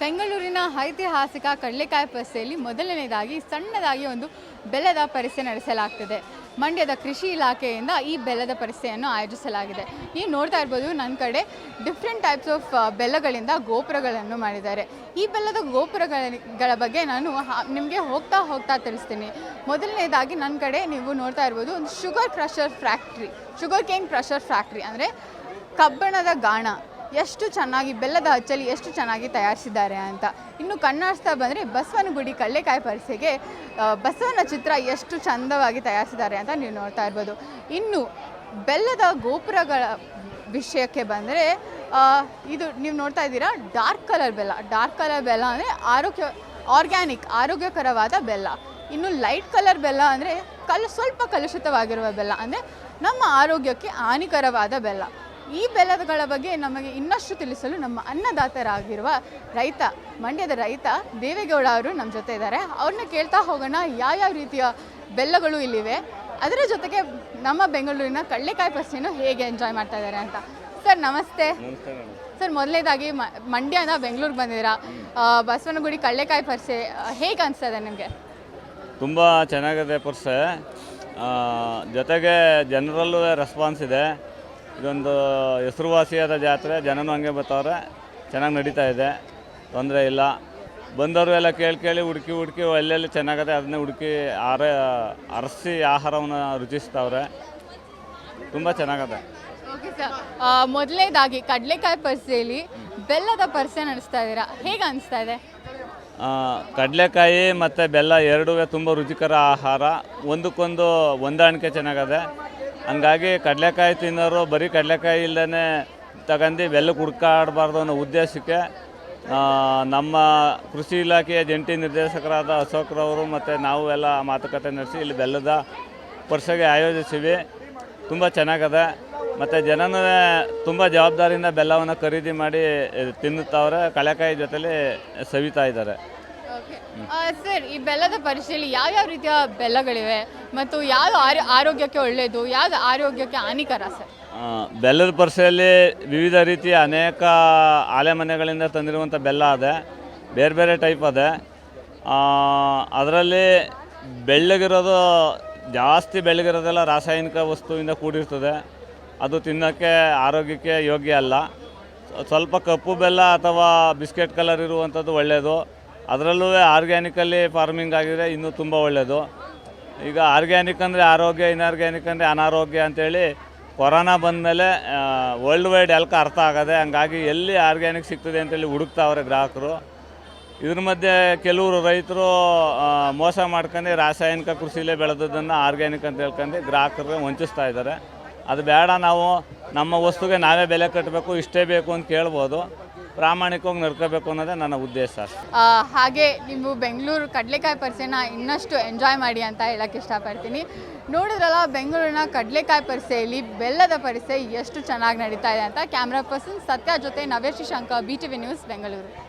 ಬೆಂಗಳೂರಿನ ಐತಿಹಾಸಿಕ ಕಡಲೆಕಾಯಿ ಪರಿಸೆಯಲ್ಲಿ ಮೊದಲನೇದಾಗಿ, ಸಣ್ಣದಾಗಿ ಒಂದು ಬೆಲ್ಲದ ಪರಿಸೆ ನಡೆಸಲಾಗ್ತದೆ. ಮಂಡ್ಯದ ಕೃಷಿ ಇಲಾಖೆಯಿಂದ ಈ ಬೆಲ್ಲದ ಪರಿಸೆಯನ್ನು ಆಯೋಜಿಸಲಾಗಿದೆ. ನೀವು ನೋಡ್ತಾ ಇರ್ಬೋದು ನನ್ನ ಕಡೆ ಡಿಫ್ರೆಂಟ್ ಟೈಪ್ಸ್ ಆಫ್ ಬೆಲ್ಲಗಳಿಂದ ಗೋಪುರಗಳನ್ನು ಮಾಡಿದ್ದಾರೆ. ಈ ಬೆಲ್ಲದ ಗೋಪುರಗಳ ಬಗ್ಗೆ ನಾನು ನಿಮಗೆ ಹೋಗ್ತಾ ಹೋಗ್ತಾ ತಿಳಿಸ್ತೀನಿ. ಮೊದಲನೇದಾಗಿ ನನ್ನ ಕಡೆ ನೀವು ನೋಡ್ತಾ ಇರ್ಬೋದು, ಒಂದು sugar crusher factory sugar cane crusher factory ಅಂದರೆ ಕಬ್ಬಣದ ಗಾಣ. ಎಷ್ಟು ಚೆನ್ನಾಗಿ ಬೆಲ್ಲದ ಹಚ್ಚಲಿ ಎಷ್ಟು ಚೆನ್ನಾಗಿ ತಯಾರಿಸಿದ್ದಾರೆ ಅಂತ. ಇನ್ನು ಕಣ್ಣಾಡಿಸ್ತಾ ಬಂದರೆ ಬಸವನಗುಡಿ ಕಳ್ಳೆಕಾಯಿ ಪರಿಸೆಗೆ ಬಸವನ ಚಿತ್ರ ಎಷ್ಟು ಚಂದವಾಗಿ ತಯಾರಿಸಿದ್ದಾರೆ ಅಂತ ನೀವು ನೋಡ್ತಾ ಇರ್ಬೋದು. ಇನ್ನು ಬೆಲ್ಲದ ಗೋಪುರಗಳ ವಿಷಯಕ್ಕೆ ಬಂದರೆ ಇದು ನೀವು ನೋಡ್ತಾ ಇದ್ದೀರಾ, ಡಾರ್ಕ್ ಕಲರ್ ಬೆಲ್ಲ. ಡಾರ್ಕ್ ಕಲರ್ ಬೆಲ್ಲ ಅಂದರೆ ಆರೋಗ್ಯ, ಆರ್ಗ್ಯಾನಿಕ್, ಆರೋಗ್ಯಕರವಾದ ಬೆಲ್ಲ. ಇನ್ನು ಲೈಟ್ ಕಲರ್ ಬೆಲ್ಲ ಅಂದರೆ ಕಲ್, ಸ್ವಲ್ಪ ಕಲುಷಿತವಾಗಿರುವ ಬೆಲ್ಲ. ಅಂದರೆ ನಮ್ಮ ಆರೋಗ್ಯಕ್ಕೆ ಹಾನಿಕರವಾದ ಬೆಲ್ಲ. ಈ ಬೆಲ್ಲಗಳ ಬಗ್ಗೆ ನಮಗೆ ಇನ್ನಷ್ಟು ತಿಳಿಸಲು ನಮ್ಮ ಅನ್ನದಾತರಾಗಿರುವ ರೈತ ಮಂಡ್ಯದ ರೈತ ದೇವೇಗೌಡ ಅವರು ನಮ್ಮ ಜೊತೆ ಇದ್ದಾರೆ. ಅವ್ರನ್ನ ಕೇಳ್ತಾ ಹೋಗೋಣ ಯಾವ್ಯಾವ ರೀತಿಯ ಬೆಲ್ಲಗಳು ಇಲ್ಲಿವೆ? ಅದರ ಜೊತೆಗೆ ನಮ್ಮ ಬೆಂಗಳೂರಿನ ಕಡಲೆಕಾಯಿ ಪಸ್ತಿಯನ್ನು ಹೇಗೆ ಎಂಜಾಯ್ ಮಾಡ್ತಾ ಇದ್ದಾರೆ ಅಂತ. ಸರ್ ನಮಸ್ತೆ. ಸರ್ ಮೊದಲನೇದಾಗಿ ಮಂಡ್ಯದ ಮಂಡ್ಯನ ಬೆಂಗಳೂರಿಗೆ ಬಂದಿದ್ದೀರಾ? ಬಸವನಗುಡಿ ಕಳ್ಳೆಕಾಯಿ ಪರ್ಸೆ ಹೇಗೆ ಅನಿಸ್ತದೆ ಇದೆ ನಿಮಗೆ? ತುಂಬ ಚೆನ್ನಾಗಿದೆ ಪರ್ಸೆ. ಜೊತೆಗೆ ಜನರಲ್ಲೂ ರೆಸ್ಪಾನ್ಸ್ ಇದೆ. ಇದೊಂದು ಹೆಸರುವಾಸಿಯಾದ ಜಾತ್ರೆ ಜನನೂ ಹಂಗೆ ಬರ್ತಾವ್ರೆ ಚೆನ್ನಾಗಿ ನಡೀತಾ ಇದೆ ತೊಂದರೆ ಇಲ್ಲ. ಬಂದವರು ಎಲ್ಲ ಕೇಳಿ ಕೇಳಿ ಹುಡುಕಿ ಹುಡುಕಿ ಎಲ್ಲೆಲ್ಲಿ ಚೆನ್ನಾಗದೆ ಅದನ್ನೇ ಹುಡುಕಿ ಆರ ಅರಸಿ ಆಹಾರವನ್ನು ರುಚಿಸ್ತಾವ್ರೆ. ತುಂಬ ಚೆನ್ನಾಗದೆ. ಓಕೆ ಸರ್ ಮೊದಲನೇದಾಗಿ ಕಡಲೆಕಾಯಿ ಪರಿಸೆಯಲ್ಲಿ ಬೆಲ್ಲದ ಪರಿಸೆ ನಡೆಸ್ತಾ ಇದ್ದೀರಾ? ಹೇಗೆ ಅನಿಸ್ತಾ ಇದೆ? ಕಡಲೆಕಾಯಿ ಮತ್ತು ಬೆಲ್ಲ ಎರಡೂ ತುಂಬ ರುಚಿಕರ ಆಹಾರ. ಒಂದಕ್ಕೊಂದು ಹೊಂದಾಣಿಕೆ ಚೆನ್ನಾಗದೆ. ಹಂಗಾಗಿ ಕಡಲೆಕಾಯಿ ತಿನ್ನೋರು ಬರೀ ಕಡಲೆಕಾಯಿ ಇಲ್ಲದೇ ತಗೊಂಡು ಬೆಲ್ಲ ಕುಡ್ಕಾಡಬಾರ್ದು ಅನ್ನೋ ಉದ್ದೇಶಕ್ಕೆ ನಮ್ಮ ಕೃಷಿ ಇಲಾಖೆಯ ಜಂಟಿ ನಿರ್ದೇಶಕರಾದ ಅಶೋಕ್ರವರು ಮತ್ತು ನಾವು ಎಲ್ಲ ಮಾತುಕತೆ ನಡೆಸಿ ಇಲ್ಲಿ ಬೆಲ್ಲದ ವರ್ಷಗೆ ಆಯೋಜಿಸಿವಿ. ತುಂಬ ಚೆನ್ನಾಗದೆ. ಮತ್ತು ಜನನೂ ತುಂಬ ಜವಾಬ್ದಾರಿಯಿಂದ ಬೆಲ್ಲವನ್ನು ಖರೀದಿ ಮಾಡಿ ತಿನ್ನುತ್ತವ್ರೆ. ಕಳೆಕಾಯಿ ಜೊತೆಲಿ ಸವಿತಾ ಇದ್ದಾರೆ. ಸರ್, ಈ ಬೆಲ್ಲದ ಪರಿಚಯಲ್ಲಿ ಯಾವ್ಯಾವ ರೀತಿಯ ಬೆಲ್ಲಗಳಿವೆ? ಮತ್ತು ಯಾವ ಆರೋ, ಆರೋಗ್ಯಕ್ಕೆ ಒಳ್ಳೆಯದು ಯಾವ ಆರೋಗ್ಯಕ್ಕೆ ಹಾನಿಕರ ಸರ್? ಬೆಲ್ಲದ ಪರ್ಸೆಯಲ್ಲಿ ವಿವಿಧ ರೀತಿಯ ಅನೇಕ ಆಲೆಮನೆಗಳಿಂದ ತಂದಿರುವಂಥ ಬೆಲ್ಲ ಅದೇ, ಬೇರೆ ಬೇರೆ ಟೈಪ್ ಅದೆ. ಅದರಲ್ಲಿ ಬೆಳ್ಳಗಿರೋದು, ಜಾಸ್ತಿ ಬೆಳ್ಳಗಿರೋದೆಲ್ಲ ರಾಸಾಯನಿಕ ವಸ್ತುವಿಂದ ಕೂಡಿರ್ತದೆ. ಅದು ತಿನ್ನೋಕ್ಕೆ ಆರೋಗ್ಯಕ್ಕೆ ಯೋಗ್ಯ ಅಲ್ಲ. ಸ್ವಲ್ಪ ಕಪ್ಪು ಬೆಲ್ಲ ಅಥವಾ ಬಿಸ್ಕೆಟ್ ಕಲರ್ ಇರುವಂಥದ್ದು ಒಳ್ಳೆಯದು ಅದರಲ್ಲೂ ಆರ್ಗ್ಯಾನಿಕಲ್ಲಿ ಫಾರ್ಮಿಂಗ್ ಆಗಿದೆ ಇನ್ನೂ ತುಂಬ ಒಳ್ಳೆಯದು ಈಗ ಆರ್ಗ್ಯಾನಿಕ್ ಅಂದರೆ ಆರೋಗ್ಯ, ಇನ್ಆರ್ಗ್ಯಾನಿಕ್ ಅಂದರೆ ಅನಾರೋಗ್ಯ ಅಂತೇಳಿ ಕೊರೋನಾ ಬಂದಮೇಲೆ ವರ್ಲ್ಡ್ ವೈಡ್ ಎಲ್ಕ ಅರ್ಥ ಆಗದೆ ಹಂಗಾಗಿ ಎಲ್ಲಿ ಆರ್ಗ್ಯಾನಿಕ್ ಸಿಗ್ತದೆ ಅಂತೇಳಿ ಹುಡುಕ್ತಾವ್ರೆ ಗ್ರಾಹಕರು. ಇದ್ರ ಮಧ್ಯೆ ಕೆಲವರು ರೈತರು ಮೋಸ ಮಾಡ್ಕೊಂಡು ರಾಸಾಯನಿಕ ಕೃಷಿಲೇ ಬೆಳೆದದನ್ನು ಆರ್ಗ್ಯಾನಿಕ್ ಅಂತ ಹೇಳ್ಕೊಂಡು ಗ್ರಾಹಕರಿಗೆ ವಂಚಿಸ್ತಾ ಇದ್ದಾರೆ. ಅದು ಬೇಡ ನಾವು ನಮ್ಮ ವಸ್ತುಗೆ ನಾವೇ ಬೆಲೆ ಕಟ್ಟಬೇಕು, ಇಷ್ಟೇ ಬೇಕು ಅಂತ ಕೇಳ್ಬೋದು. ಪ್ರಾಮಾಣಿಕವಾಗಿ ನಡ್ಕೋಬೇಕು ಅನ್ನೋದೇ ನನ್ನ ಉದ್ದೇಶ. ಹಾಗೆ ನೀವು ಬೆಂಗಳೂರು ಕಡಲೆಕಾಯಿ ಪರಿಸೆನ ಇನ್ನಷ್ಟು ಎಂಜಾಯ್ ಮಾಡಿ ಅಂತ ಹೇಳಕ್ಕೆ ಇಷ್ಟಪಡ್ತೀನಿ. ನೋಡಿದ್ರಲ್ಲ, ಬೆಂಗಳೂರಿನ ಕಡಲೆಕಾಯಿ ಪರಿಸೆಯಲ್ಲಿ ಬೆಲ್ಲದ ಪರಿಸೆ ಎಷ್ಟು ಚೆನ್ನಾಗಿ ನಡೀತಾ ಇದೆ ಅಂತ. ಕ್ಯಾಮ್ರಾ ಪರ್ಸನ್ ಸತ್ಯ ಜೊತೆ ನವೇಶಿ Shankar B T V news Bengaluru.